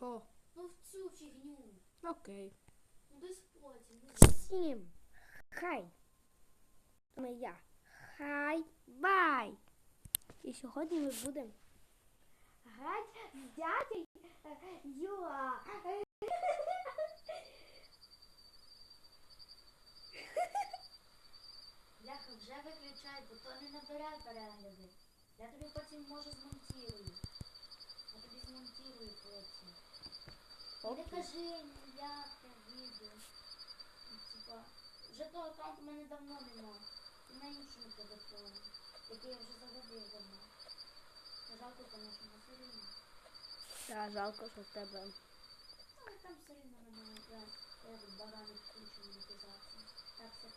Що? Ну в цю фігню. Окей. Ну десь потім. Всім хай. Ми я. Хай бай. І сьогодні ми будемо грати з дядей е, Юа. Бляха, вже виключай, бо то не набере перегляди. Я тобі потім може змонтірую. Я тобі змонтірую потім. Не кажи ніяке відео. Ну, Типа, вже того аккаунту в мене давно нема. І на іншому телефоні, який я вже загубив давно. Жалко, на все рівно. Та жалко, що в тебе. Але там все рівно немає. Я, я тут барани включу монетизацію. Так, все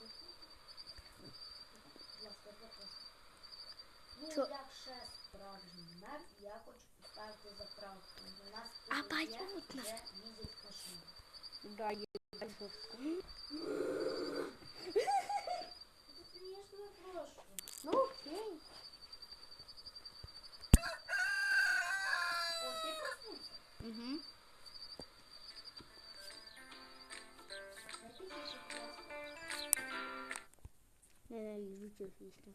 ласка, я попрошу. Ну, Чо? як ще справжній мер, я хочу поставити заправку. У нас А тут є, понятно. вже їздять машини. Да, є жорстко. Тут я ж тебе прошу. Ну окей. О, ти проснувся? Угу. Я тільки що проснувся. Ненавижу цю пісню.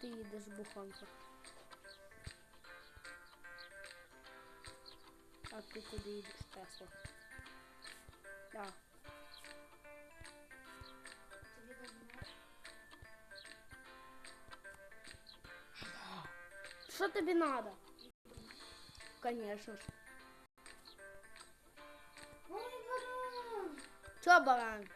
Куди ти їдеш, буханка? А ти куди їдеш, Тесла? Да. Тобі давно? Що тобі надо? Конечно ж. Ой, баран!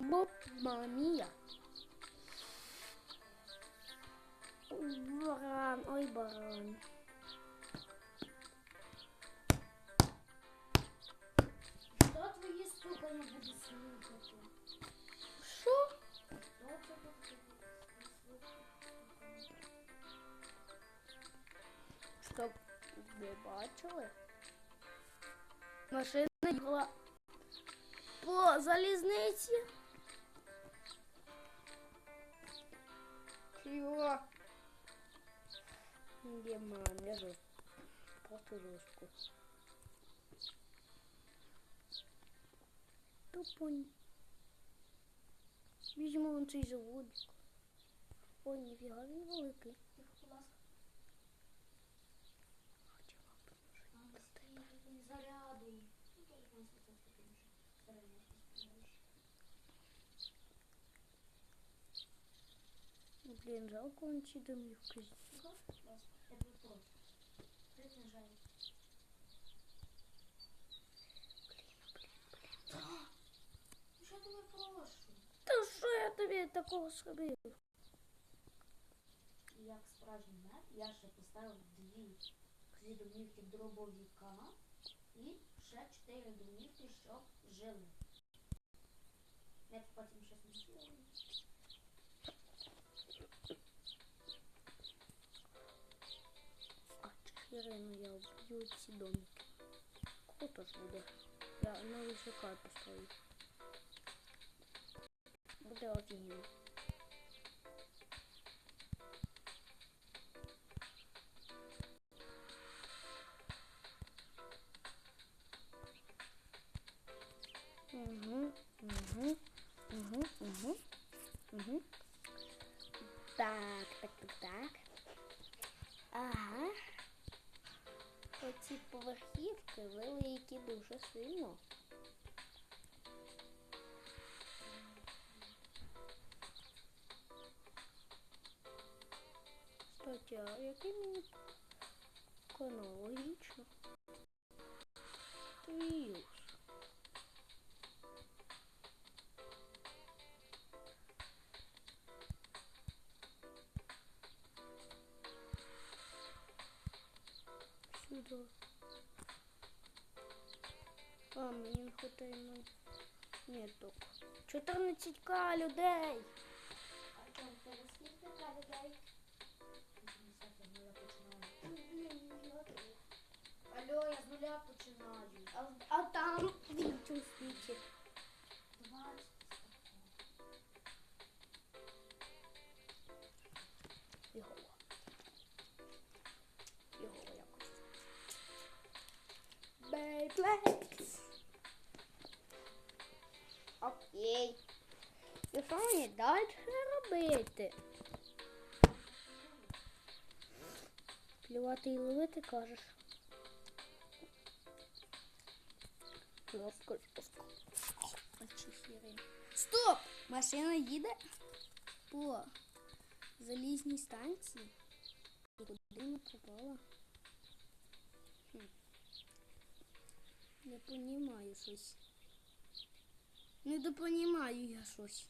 Боб, мамія. Баран, ой, баран. Хто твої стукання буде слухати? Що? Щоб ви бачили? Машина їхала по залізниці. Не жорстко. Просто жорстко. Тупонь. Візьмо вон цей заводик. Ой, ніфіга він великий. Підніше. Зарядно сподіваюся. Блін, жалко вон ці домівки. Тихо, будь ласка. Я тебе прошу. Приближай. Та! Ну, що я тебе прошу? Та що я тобі такого зробив? І як справжній мер, я ще поставив дві дві домівки дробовіка і ще чотири домівки, щоб жили. Я потім щось не зроблю. А Ірину я вб'ю ці домики. Круто ж буде. Я новий шикар построю. Буде офігенно. Угу, угу. Так, так, так, так. Ага. Оці поверхівки великі дуже сильно. Стаття, який мені А, мені не хватає нету. 14к людей. Алло, я з нуля починаю. А, а там свічі. Двадцять. Його. Його якось. Бейблейс. І що мені далі робити? Плювати і ловити, кажеш. Ловко, ловко. Очі хіри. Стоп! Машина їде по залізній станції. І Куди вона пропала? Хм. Не понімаю щось. Не допонімаю я щось.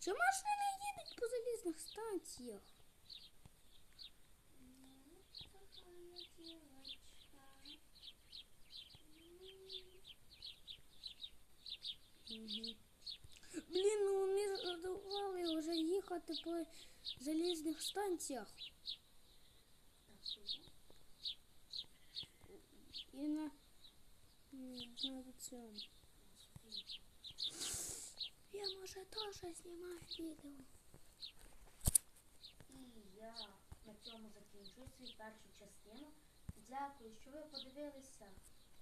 Чи машини їдуть по залізних станціях? Угу. Блін, ну вони задавали вже їхати по залізних станціях. І на, на цьому. Я може теж знімаю відео. І я на цьому закінчую свою першу частину. Дякую, що ви подивилися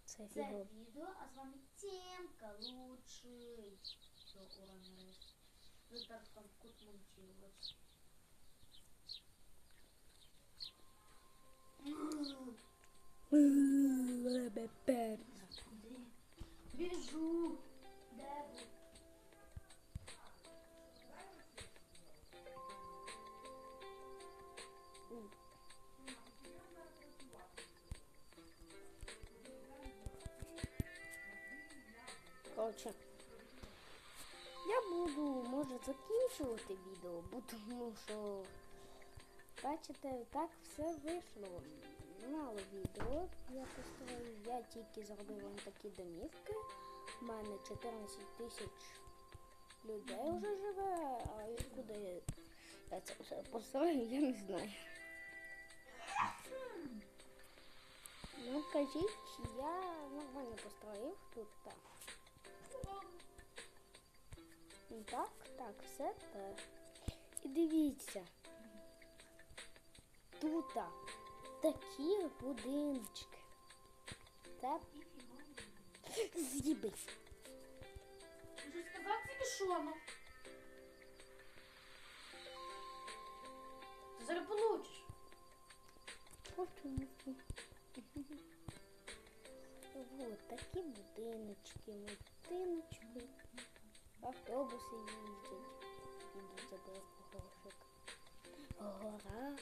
Це це фіго. відео, а з вами Тімка лучший. Все, ура, нарешті. Ви так там кут. Куди? Біжу. Коротше, я буду, може, закінчувати відео, бо тому що, бачите, так все вийшло. Мало відео я постараю. Я тільки зробив вам такі домівки. У мене 14 тисяч людей вже живе, а куди я це все построю, я не знаю. Ну, кажіть, я нормально построїв тут так. Так, так, все так. І дивіться. Тут такі будиночки. Це з'їбись. Що, ну? Зараз получиш. Мовчу, Вот такі будиночки, будиночки. Автобуси їздять. Ідуть забрати грошик. Гора.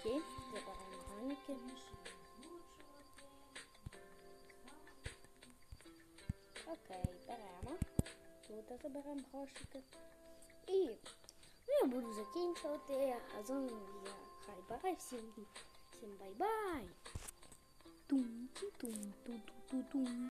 Окей, забираємо ганіки. Окей, беремо. Тут заберемо грошики. І буду закінчувати. А з вами я хай бай всім. Всім бай-бай. Тум-тум-тум-тум-тум-тум.